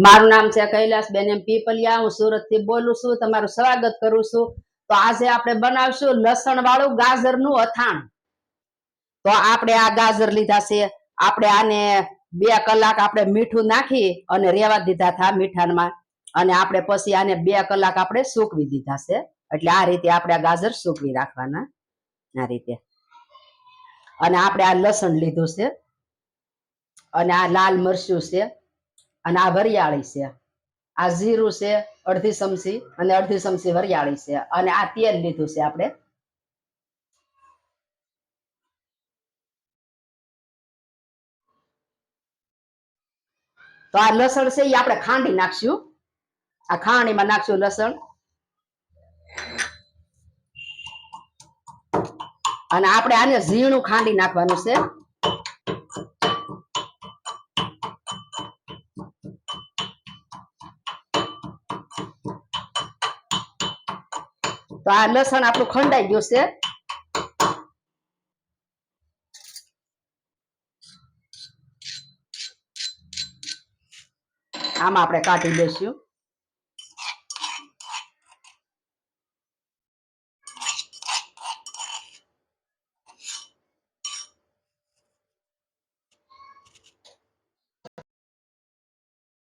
મારું નામ છે કૈલાસબેન. એમ પીપલિયા, હું સુરતથી બોલું છું, તમારું સ્વાગત કરું છું. તો આજે આપણે બનાવશું લસણ વાળું ગાજરનું અથાણું. તો આપણે આ ગાજર લીધા છે. આપણે આને બે કલાક આપણે મીઠું નાખી અને રેવા દીધા હતા મીઠામાં અને આપણે પછી આને બે કલાક આપણે સૂકવી દીધા છે. એટલે આ રીતે આપણે આ ગાજર સૂકવી રાખવાના. આ રીતે. અને આપણે આ લસણ લીધું છે. અને આ લાલ મરચું છે. અને આ વરિયાળી છે. આ જીરું છે, અડધી ચમચી અને અડધી ચમચી વરિયાળી છે. અને આ તેલ લીધું છે આપણે. તો આ લસણ છે એ આપણે ખાંડી નાખશું. આ ખાંડીમાં નાખશું લસણ. અને આપણે આને ઝીણું ખાંડી નાખવાનું છે. તો આ લસણ આપણું ખંડાઈ ગયું છે આમાં આપણે કાઢી લઈશું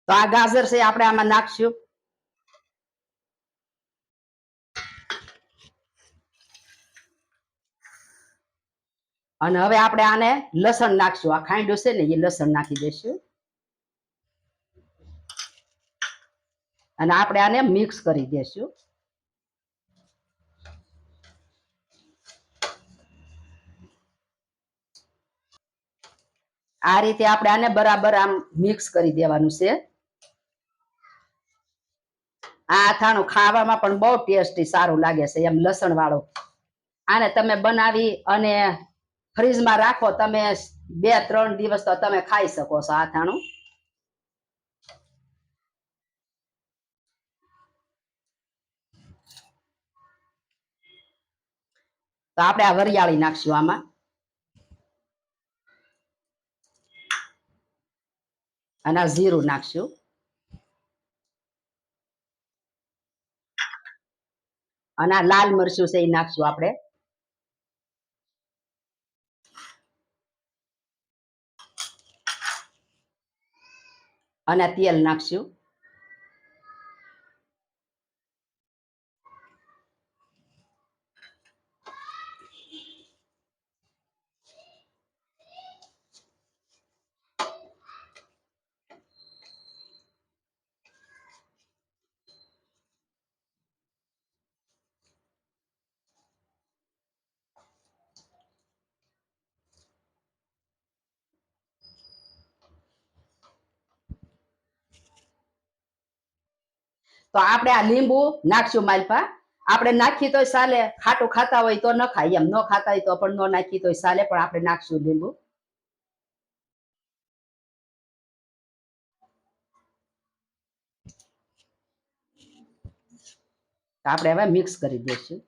તો આ ગાજર છે આપણે આમાં નાખશું. અને હવે આપણે આને લસણ નાખશું. આ ખાંડું છે ને, એ લસણ નાખી દઈશું. અને આપણે આને મિક્સ કરી દઈશું. આ રીતે આપણે આને બરાબર આમ મિક્સ કરી દેવાનું છે. આ અથાણું ખાવામાં પણ બહુ ટેસ્ટી સારું લાગે છે, એમ લસણ વાળું આને તમે બનાવી અને ફ્રીજમાં રાખો, તમે બે, ત્રણ દિવસ તો તમે ખાઈ શકો છો આ અથાણું તો આપણે આ વરિયાળી નાખશું આમાં. અને આ જીરું નાખશું. અને લાલ મરચું છે એ નાખશું આપણે. અને તેલ નાખશું. તો આપણે આ લીંબુ નાખશું માલપા. આપણે નાખી તો ચાલે ખાટું ખાતા હોય તો ન ખાય, એમ ન ખાતા હોય તો પણ ન નાખી તો ચાલે પણ આપણે નાખશું લીંબુ. આપણે હવે મિક્સ કરી દઈશું.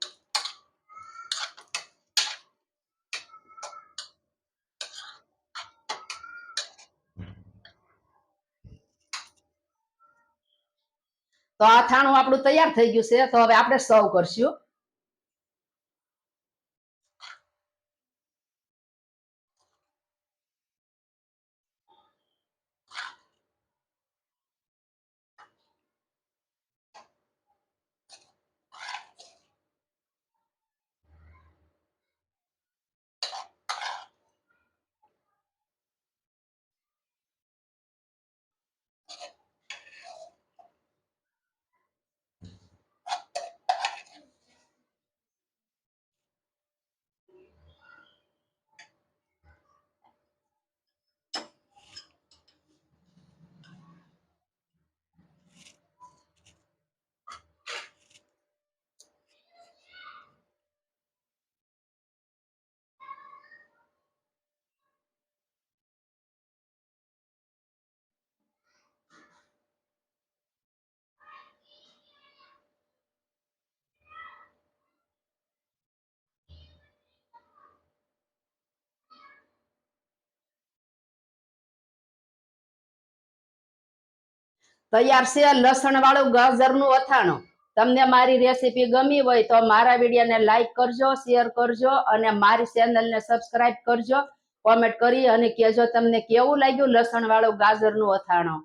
તો આ અથાણું આપણું તૈયાર થઈ ગયું છે. તો હવે આપણે સર્વ કરશું. તૈયાર છે લસણ વાળું ગાજરનું અથાણું. તમને મારી રેસીપી ગમી હોય તો મારા વિડીયોને લાઈક કરજો, શેર કરજો અને મારી ચેનલને સબસ્ક્રાઇબ કરજો. કોમેન્ટ કરી અને કહેજો તમને કેવું લાગ્યું લસણ વાળું ગાજરનું અથાણું.